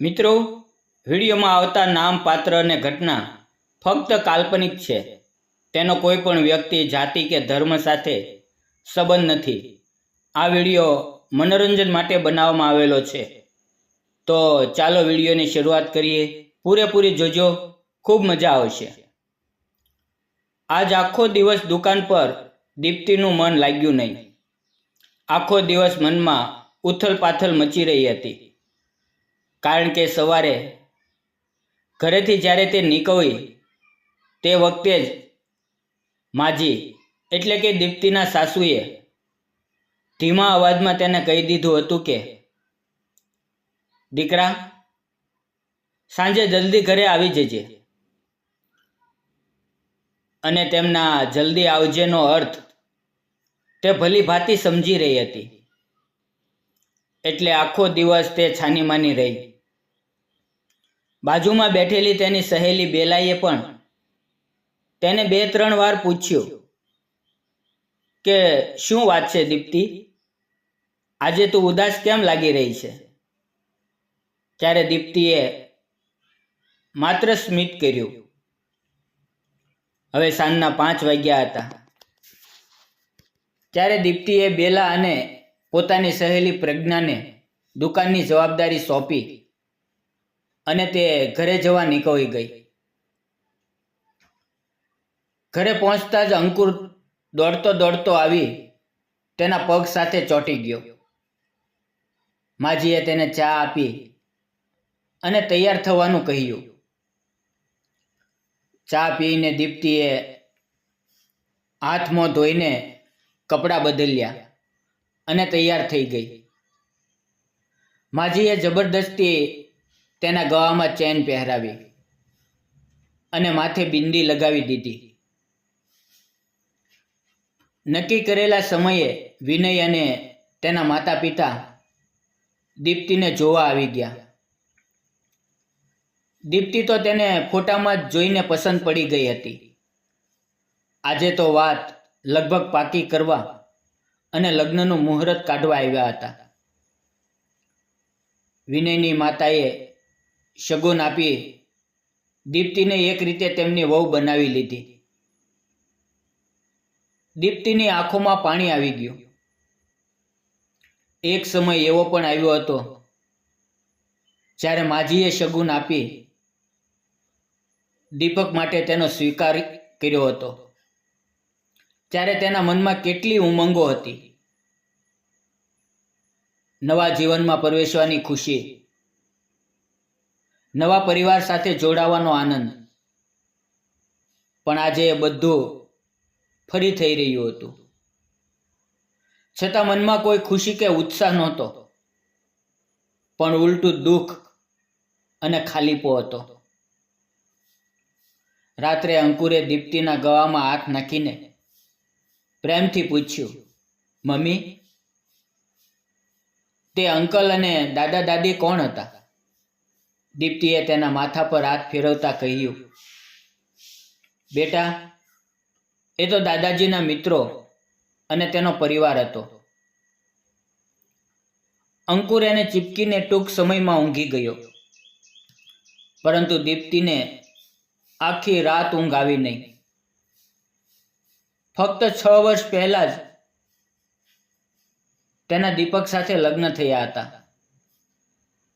મિત્રો, વિડીયોમાં આવતા નામ, પાત્ર અને ઘટના ફક્ત કાલ્પનિક છે. તેનો કોઈ પણ વ્યક્તિ, જાતિ કે ધર્મ સાથે સંબંધ નથી. આ વીડિયો મનોરંજન માટે બનાવવામાં આવેલો છે. તો ચાલો વિડીયોની શરૂઆત કરીએ. પૂરેપૂરી જોજો. ખૂબ મજા આવશે. આજ આખો દિવસ દુકાન પર દીપ્તિનું મન લાગ્યું નહીં. આખો દિવસ મનમાં ઉથલ પાથલ મચી રહી હતી. કારણ કે સવારે ઘરેથી જ્યારે તે નીકળી, તે વખતે જ માજી, એટલે કે દીપ્તિના સાસુએ ધીમા અવાજમાં તેને કહી દીધું હતું કે, દીકરા, સાંજે જલ્દી ઘરે આવી જજે. અને તેમના જલ્દી આવજેનો અર્થ, તે ભલી ભાતી સમજી રહી હતી. એટલે આખો દિવસ તે છાનીમાની રહી. બાજુમાં બેઠેલી તેની સહેલી બેલાઈએ પણ તેને બે ત્રણ વાર પૂછ્યું કે શું વાત છે દીપ્તિ? આજે તું ઉદાસ કેમ લાગી રહી છે? ત્યારે દીપ્તિએ માત્ર સ્મિત કર્યું. હવે સાંજના પાંચ વાગ્યા હતા. ત્યારે દીપ્તિએ બેલા અને પોતાની સહેલી પ્રજ્ઞાને દુકાનની જવાબદારી સોંપી. અને તે ઘરે જવા નીકળી ગઈ. ઘરે પહોંચતા જ અંકુર દોડતો દોડતો આવી તેના પગ સાથે ચોંટી ગયો. માજીએ તેને ચા આપી અને તૈયાર થવાનું કહ્યું. ચા પીને દીપ્તિએ હાથ મોં ધોઈને કપડાં બદલ્યા અને તૈયાર થઈ ગઈ. માજીએ જબરદસ્તી તેના ગળામાં ચેન પહેરાવી અને માથે બિંદી લગાવી દીધી. નક્કી કરેલા સમયે વિનય અને તેના માતા પિતા દીપ્તિને જોવા આવી ગયા. દીપ્તિ તો તેને ફોટામાં જ જોઈને પસંદ પડી ગઈ હતી. આજે તો વાત લગભગ પાકી કરવા અને લગ્નનું મુહૂર્ત કાઢવા આવ્યા હતા. વિનયની માતાએ શગુન આપી દીપ્તિને એક રીતે તેમની વહુ બનાવી લીધી. દીપ્તિની આંખોમાં પાણી આવી ગયું. એક સમય એવો પણ આવ્યો હતો જ્યારે માજીએ શગુન આપી દીપક માટે તેનો સ્વીકાર કર્યો હતો. ત્યારે તેના મનમાં કેટલી ઉમંગો હતી. નવા જીવનમાં પ્રવેશવાની ખુશી નવા પરિવાર સાથે જોડાવાનો આનંદ. પણ આજે એ બધું ફરી થઈ રહ્યું હતું. છતાં મનમાં કોઈ ખુશી કે ઉત્સાહ નહોતો. પણ ઉલટું દુઃખ અને ખાલીપો હતો. રાત્રે અંકુરે દીપ્તિના ગવામાં હાથ નાખીને પ્રેમથી પૂછ્યું, મમ્મી, તે અંકલ અને દાદા દાદી કોણ હતા? દીપ્તિએ તેના માથા પર હાથ ફેરવતા કહ્યું, બેટા, એ તો દાદાજીના મિત્રો અને તેનો પરિવાર હતો. અંકુર એને ચીપકીને ટૂંક સમયમાં ઊંઘી ગયો. પરંતુ દીપ્તિને આખી રાત ઊંઘ આવી નહીં. ફક્ત છ વર્ષ પહેલા જ તેના દીપક સાથે લગ્ન થયા હતા.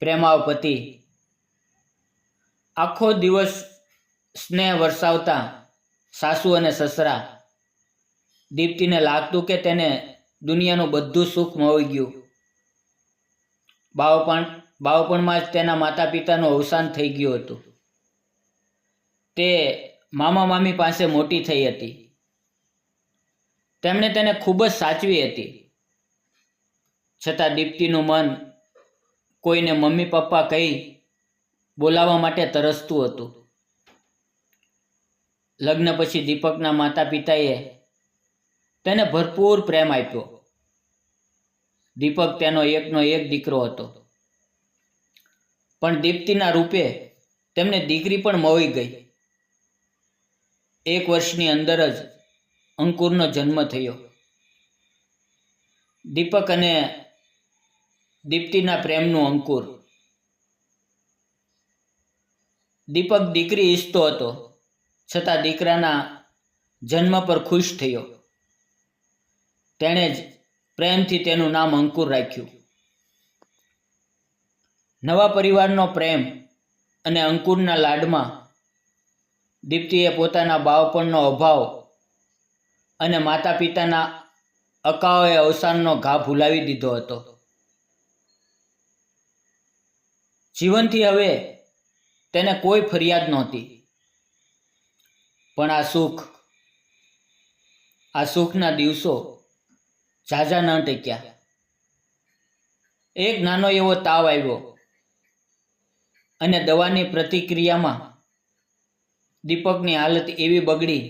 પ્રેમાવ પતિ આખો દિવસ સ્નેહ વરસાવતા સાસુ અને સસરા દીપ્તિને લાગતું કે તેને દુનિયાનું બધું સુખ મળી ગયું. બાવપણ, બાવપણમાં જ તેના માતા પિતાનું અવસાન થઈ ગયું હતું. તે મામા મામી પાસે મોટી થઈ હતી. તેમણે તેને ખૂબ જ સાચવી હતી. છતાં દીપ્તિનું મન કોઈને મમ્મી પપ્પા કહી બોલાવવા માટે તરસતું હતું. લગ્ન પછી દીપકના માતા પિતાએ તેને ભરપૂર પ્રેમ આપ્યો. દીપક તેનો એકનો એક દીકરો હતો. પણ દીપ્તિના રૂપે તેમને દીકરી પણ મળી ગઈ. એક વર્ષની અંદર જ અંકુરનો જન્મ થયો. દીપક અને દીપ્તિના પ્રેમનું અંકુર દીપક દીકરી ઈચ્છતો હતો, છતાં દીકરાના જન્મ પર ખુશ થયો. તેણે જ પ્રેમથી તેનું નામ અંકુર રાખ્યું. નવા પરિવારનો પ્રેમ અને અંકુરના લાડમાં દીપ્તિએ પોતાના બાવપણનો અભાવ અને માતા પિતાના અકાઓએ અવસાનનો ઘા ભૂલાવી દીધો હતો. જીવનથી હવે તેને કોઈ ફરિયાદ નહોતી. પણ આ સુખ, આ સુખના દિવસો ઝાઝા ન ટેક્યા. એક નાનો એવો તાવ આવ્યો અને દવાની પ્રતિક્રિયામાં દીપકની હાલત એવી બગડી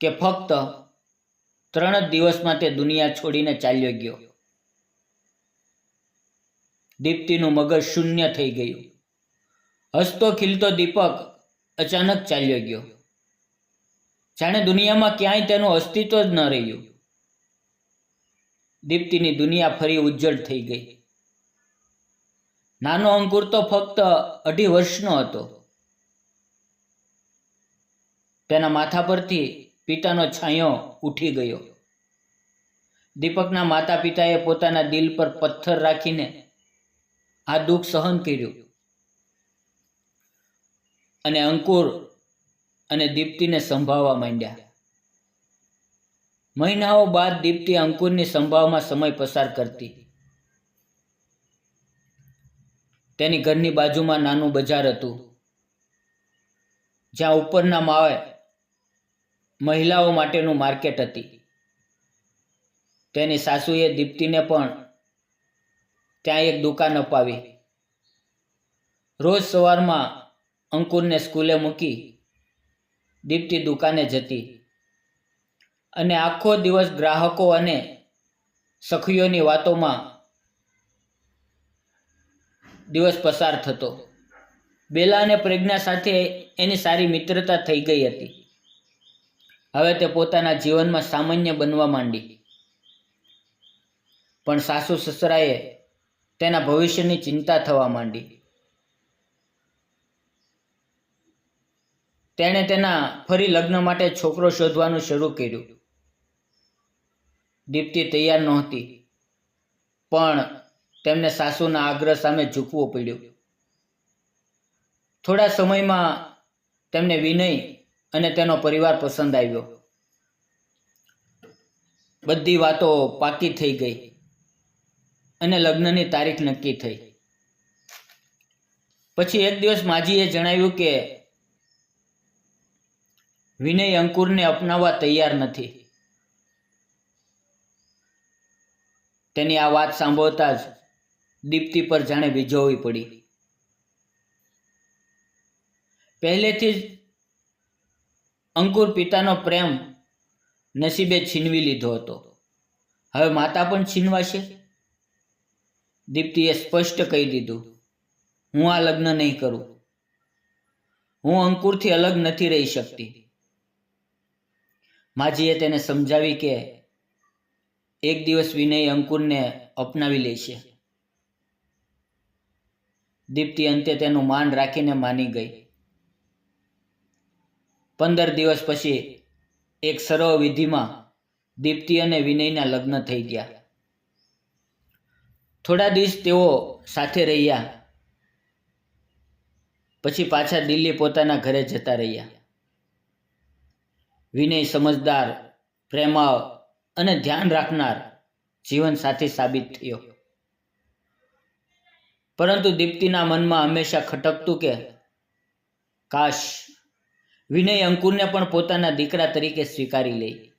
કે ફક્ત ત્રણ જ દિવસમાં તે દુનિયા છોડીને ચાલ્યો ગયો. દીપ્તિનું મગજ શૂન્ય થઈ ગયું. હસતો ખીલતો દીપક અચાનક ચાલ્યો ગયો. જાણે દુનિયામાં ક્યાંય તેનું અસ્તિત્વ જ ન રહ્યું. દીપ્તિની દુનિયા ફરી ઉજ્જળ થઈ ગઈ. નાનો અંકુર તો ફક્ત અઢી વર્ષનો હતો. તેના માથા પરથી પિતાનો છાંયો ઉઠી ગયો. દીપકના માતા પિતાએ પોતાના દિલ પર પથ્થર રાખીને આ દુઃખ સહન કર્યું. અને અંકુર અને દીપ્તિને સંભાળવા માંડ્યા. મહિનાઓ બાદ દીપ્તિ અંકુરની સંભાળમાં સમય પસાર કરતી. તેની ઘરની બાજુમાં નાનું બજાર હતું. જ્યાં ઉપરના માળે મહિલાઓ માટેનું માર્કેટ હતી. તેની સાસુએ દીપ્તિને પણ ત્યાં એક દુકાન અપાવી. રોજ સવારમાં અંકુરને સ્કૂલે મૂકી દીપ્તિ દુકાને જતી. અને આખો દિવસ ગ્રાહકો અને સખીઓની વાતોમાં દિવસ પસાર થતો. બેલા અને પ્રજ્ઞા સાથે એની સારી મિત્રતા થઈ ગઈ હતી. હવે તે પોતાના જીવનમાં સામાન્ય બનવા માંડી. પણ સાસુ સસરાએ તેના ભવિષ્યની ચિંતા થવા માંડી. તેણે તેના ફરી લગ્ન માટે છોકરો શોધવાનું શરૂ કર્યું. દીપ્તિ તૈયાર નહોતી, પણ તેમને સાસુના આગ્રહ સામે ઝૂકવું પડ્યું. થોડા સમયમાં તેમને વિનય અને તેનો પરિવાર પસંદ આવ્યો. બધી વાતો પાકી થઈ ગઈ અને લગ્નની તારીખ નક્કી થઈ. પછી એક દિવસ માજીએ જણાવ્યું કે વિનય અંકુરને અપનાવવા તૈયાર નથી. તેની આ વાત સાંભળતા જ દીપ્તિ પર જાણે વિજોવી પડી. પહેલેથી જ અંકુર પિતાનો પ્રેમ નસીબે છીનવી લીધો હતો. હવે માતા પણ છીનવાશે? દીપ્તિએ સ્પષ્ટ કહી દીધું, હું આ લગ્ન નહીં કરું. હું અંકુરથી અલગ નથી રહી શકતી. માજીએ તેને સમજાવી કે એક દિવસ વિનય અંકુરને અપનાવી લેશે દીપ્તિ અંતે તેનું માન રાખીને માની ગઈ. પંદર દિવસ પછી એક સર્વ વિધિમાં દીપ્તિ અને વિનયના લગ્ન થઈ ગયા. થોડા દિવસ તેઓ સાથે રહ્યા. પછી પાછા દિલ્હી પોતાના ઘરે જતા રહ્યા. વિનય સમજદાર પ્રેમાવ અને ધ્યાન રાખનાર જીવનસાથી સાબિત થયો. પરંતુ દીપ્તિના મનમાં હંમેશા ખટકતું કે, કાશ. વિનય અંકુરને પણ પોતાના દીકરા તરીકે સ્વીકારી લે.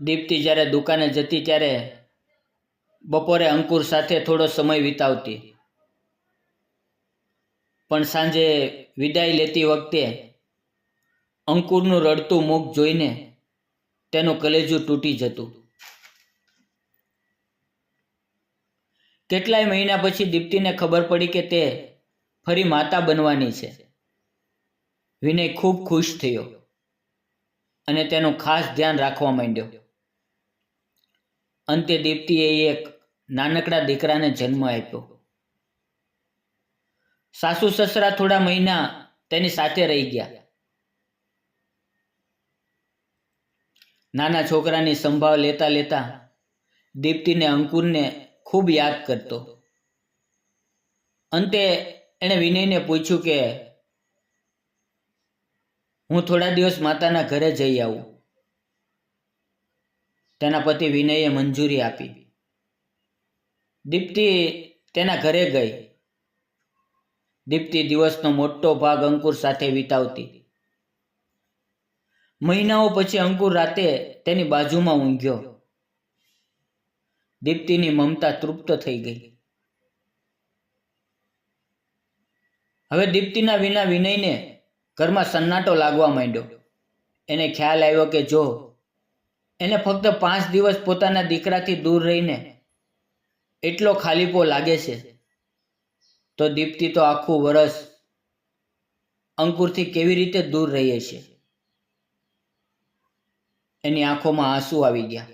દીપ્તિ જ્યારે દુકાને જતી ત્યારે બપોરે અંકુર સાથે થોડો સમય વિતાવતી. પણ સાંજે વિદાય લેતી વખતે અંકુરનું રડતું મુખ જોઈને તેનું કલેજું તૂટી જતું. કેટલાય મહિના પછી દીપ્તિને ખબર પડી કે તે ફરી માતા બનવાની છે. વિનય ખૂબ ખુશ થયો અને તેનું ખાસ ધ્યાન રાખવા માંડ્યો. અંતે દીપ્તિએ એક નાનકડા દીકરાને જન્મ આપ્યો. સાસુ સસરા થોડા મહિના તેની સાથે રહી ગયા. નાના છોકરાની સંભાળ લેતા લેતા દીપ્તિને અંકુરને ખૂબ યાદ કરતો. અંતે એણે વિનયને પૂછ્યું કે, હું થોડા દિવસ માતાના ઘરે જઈ આવું. તેના પતિ વિનયે મંજૂરી આપી. દીપ્તિ તેના ઘરે ગઈ. દીપ્તિ દિવસનો મોટો ભાગ અંકુર સાથે વિતાવતી. મહિનાઓ પછી અંકુર રાતે તેની બાજુમાં ઊંઘ્યો. દીપ્તિની મમતા તૃપ્ત થઈ ગઈ. હવે દીપ્તિના વિના વિનયને ઘરમાં સન્નાટો લાગવા માંડ્યો. એને ખ્યાલ આવ્યો કે જો એને ફક્ત પાંચ દિવસ પોતાના દીકરાથી દૂર રહીને એટલો ખાલીપો લાગે છે તો દીપ્તિ તો આખું વરસ અંકુરથી કેવી રીતે દૂર રહીએ છે? એની આંખોમાં આંસુ આવી ગયા.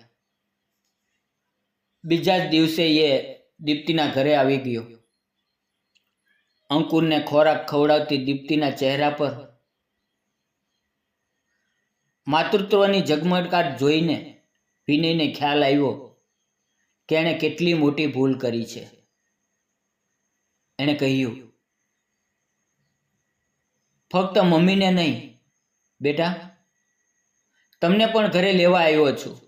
બીજા જ દિવસે એ દીપ્તિના ઘરે આવી ગયો. અંકુરને ખોરાક ખવડાવતી દીપ્તિના ચહેરા પર માતૃત્વની ઝગમગાટ જોઈને વિનયને ખ્યાલ આવ્યો કે એણે કેટલી મોટી ભૂલ કરી છે. એણે કહ્યું, ફક્ત મમ્મીને નહીં, બેટા, તમને પણ ઘરે લેવા આવ્યો છું.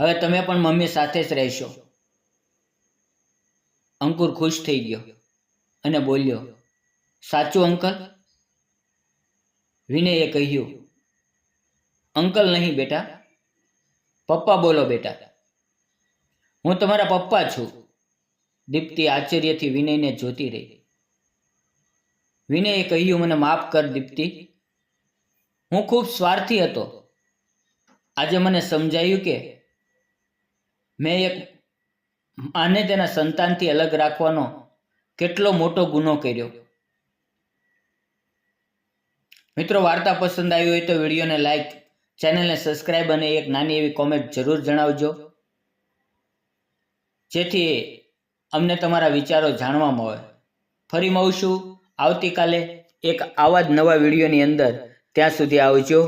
હવે તમે પણ મમ્મી સાથે જ રહેશો. અંકુર ખુશ થઈ ગયો અને બોલ્યો, સાચું અંકલ? વિનયે કહ્યું, અંકલ નહીં બેટા, પપ્પા બોલો બેટા. હું તમારા પપ્પા છું. દીપ્તિ આશ્ચર્યથી વિનયને જોતી રહી. વિનયે કહ્યું, મને માફ કર દીપ્તિ. હું ખૂબ સ્વાર્થી હતો. આજે મને સમજાયું કે મેં એક આને તેના સંતાનથી અલગ રાખવાનો કેટલો મોટો ગુનો કર્યો. મિત્રો, વાર્તા પસંદ આવી હોય તો વિડીયોને લાઈક, ચેનલને સબસ્ક્રાઈબ અને એક નાની એવી કોમેન્ટ જરૂર જણાવજો. જેથી અમને તમારા વિચારો જાણવા મળે ફરી મળશું. આવતીકાલે એક આવા જ નવા વિડીયોની અંદર. ત્યાં સુધી આવજો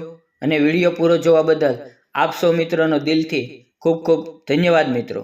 અને વીડિયો પૂરો જોવા બદલ આપ સૌ મિત્રોનો દિલથી ખૂબ ખૂબ ધન્યવાદ મિત્રો.